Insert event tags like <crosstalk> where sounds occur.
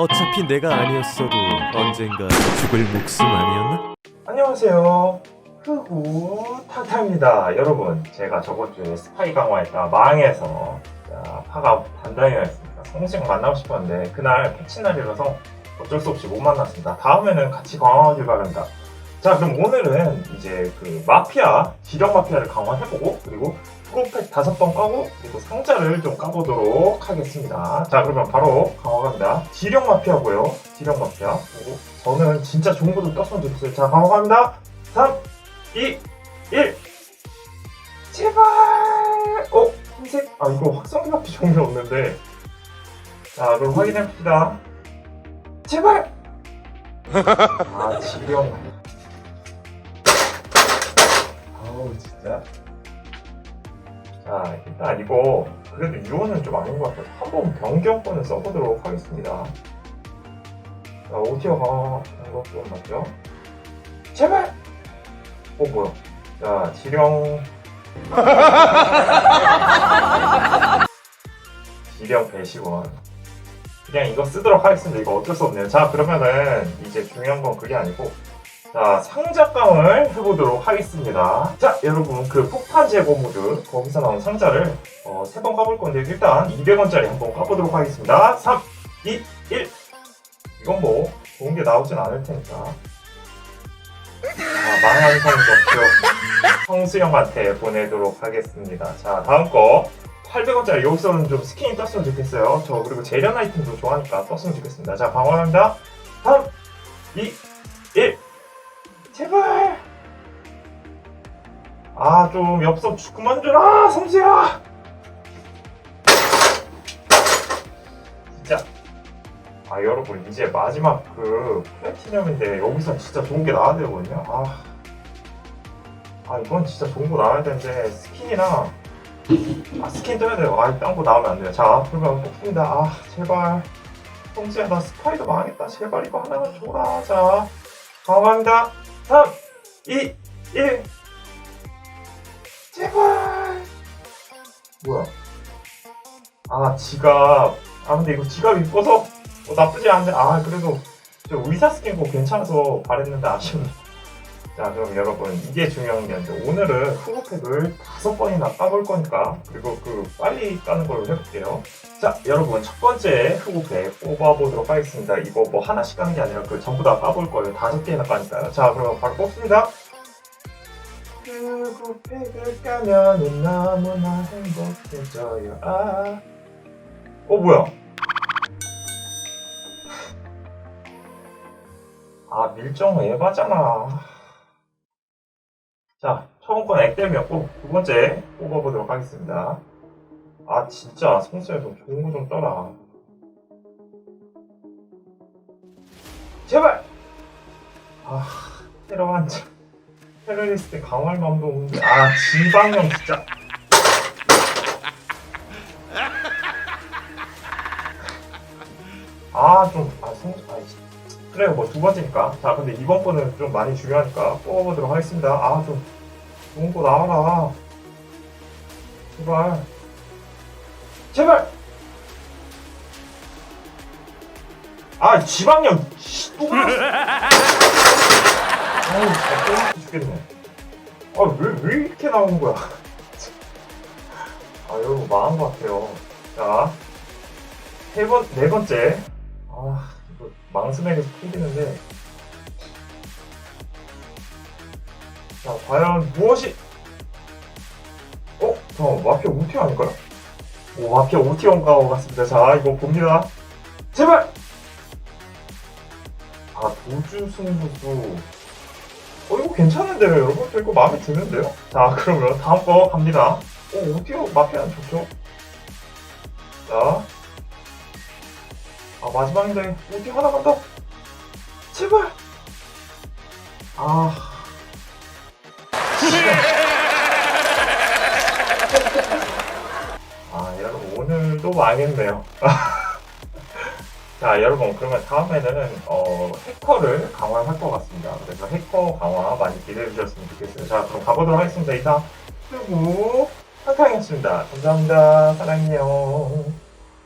어차피 내가 아니었어도 언젠가 죽을 목숨 아니었나? 안녕하세요. 흑우 타타입니다. 여러분, 제가 저번 주에 스파이 강화했다 망해서 자, 파가 단단히 나였습니다. 성식 만나고 싶었는데 그날 패치 날이라서 어쩔 수 없이 못 만났습니다. 다음에는 같이 강화하길 바랍니다. 자, 그럼 오늘은 이제 그 마피아, 지령 마피아를 강화해보고 그리고 프로팩 다섯 번 까고 그리고 상자를 좀 까보도록 하겠습니다. 자, 그러면 바로 강화 갑니다. 지령 마피아고요. 지령 마피아. 그리고 저는 진짜 좋은 것도 떴으면 좋겠어요. 자, 강화 갑니다. 3, 2, 1. 제발! 어? 흰색? 아, 이거 확성기 마피 종류 없는데. 자, 그럼 확인해봅시다. 제발! <laughs> 아, 지령. 아우, 진짜. 자, 일단 이거, 그래도 유언은 좀 아닌 것 같아서 한번 변경권을 써보도록 하겠습니다. 자, 오티어가 변경권 맞죠? 제발! 어, 뭐야. 자, 지령. <laughs> 지령 배시원. 그냥 이거 쓰도록 하겠습니다. 이거 어쩔 수 없네요. 자, 그러면은 이제 중요한 건 그게 아니고, 자, 상자감을 해보도록 하겠습니다. 자, 여러분, 그 폭탄 제거 모드, 거기서 나온 상자를 어, 세 번 까볼 건데, 일단 200원짜리 한번 까보도록 하겠습니다. 3, 2, 1. 이건 뭐, 좋은 게 나오진 않을 테니까. 아, 망한 성적표 성수형한테 보내도록 하겠습니다. 자, 다음 거. 800원짜리 여기서는 좀 스킨이 떴으면 좋겠어요. 저 그리고 재련 아이템도 좋아하니까 떴으면 좋겠습니다. 자, 방어합니다. 3, 2, 1. 제발. 아, 좀 엽서 주- 그만 줘라, 성수야. 진짜. 아, 여러분, 이제 마지막 그 플래티넘인데 여기서 진짜 좋은 게 나와야 되거든요. 아. 아, 이건 진짜 좋은 거 나와야 되는데 스킨이랑 아 스킨 떠야 돼요. 아, 딴거 나오면 안 돼요. 자, 그러면 뽑습니다. 아, 제발. 성수야, 나 스파이더 망했다. 제발 이거 하나만 줘라. 자, 감사합니다. 3, 2, 1. 제발. 뭐야? 아, 지갑. 아, 근데 이거 지갑 입고서 어, 나쁘지 않은데. 아, 그래도 저 의사 스킨 거 괜찮아서 바랬는데 아쉽네. 자, 그럼 여러분, 이게 중요한 게 아니라 오늘은 후보팩을 다섯 번이나 까볼 거니까, 그리고 그 빨리 까는 걸로 해볼게요. 자, 여러분, 첫 번째 후보팩 뽑아보도록 하겠습니다. 이거 뭐 하나씩 까는 게 아니라 그 전부 다 까볼 거예요. 다섯 개나 까니까요. 자, 그러면 바로 뽑습니다. 후보팩을 까면 너무나 행복해져요. 아. 어, 뭐야? 아, 밀정 에바잖아. 자, 처음 건 액땜이었고, 두 번째 뽑아보도록 하겠습니다. 아, 진짜, 성수야, 좀 좋은 거 좀 떠라. 제발! 아, 테러 환자. 테러리스트 강화할 마음도 없는데, 아, 지방형 진짜. 아, 좀, 아, 성수, 아, 진짜. 그래요, 뭐두 번째니까. 자, 근데 이번 거는 좀 많이 중요하니까 뽑아보도록 하겠습니다. 아, 좀 좋은 거 나와라. 제발. 제발! 아, 지방령! 씨, 또 그랬어! 아우, 진짜 또 죽겠네. 아, 왜, 왜 이렇게 나오는 거야? <laughs> 아, 여러분, 망한 것 같아요. 자, 세 번, 네 번째. 아, 망스맥에서 풀리는데. 자, 과연 무엇이. 어? 잠깐만, 마피아 오티 아닐까요? 오, 마피아 오티 온가 것 같습니다. 자, 이거 봅니다. 제발! 아, 도주 승부수. 어, 이거 괜찮은데요, 여러분? 저 이거 마음에 드는데요? 자, 그러면 다음 거 갑니다. 오, 오티오 마피아는 좋죠? 자. 아, 마지막인데, 오티 하나만 더. 제발! 아. <laughs> 아, 여러분, 오늘도 망했네요. <laughs> 자, 여러분, 그러면 다음에는, 어, 해커를 강화할 것 같습니다. 그래서 해커 강화 많이 기대해 주셨으면 좋겠어요. 자, 그럼 가보도록 하겠습니다. 이상, 그리고, 한강이었습니다. 감사합니다. 사랑해요.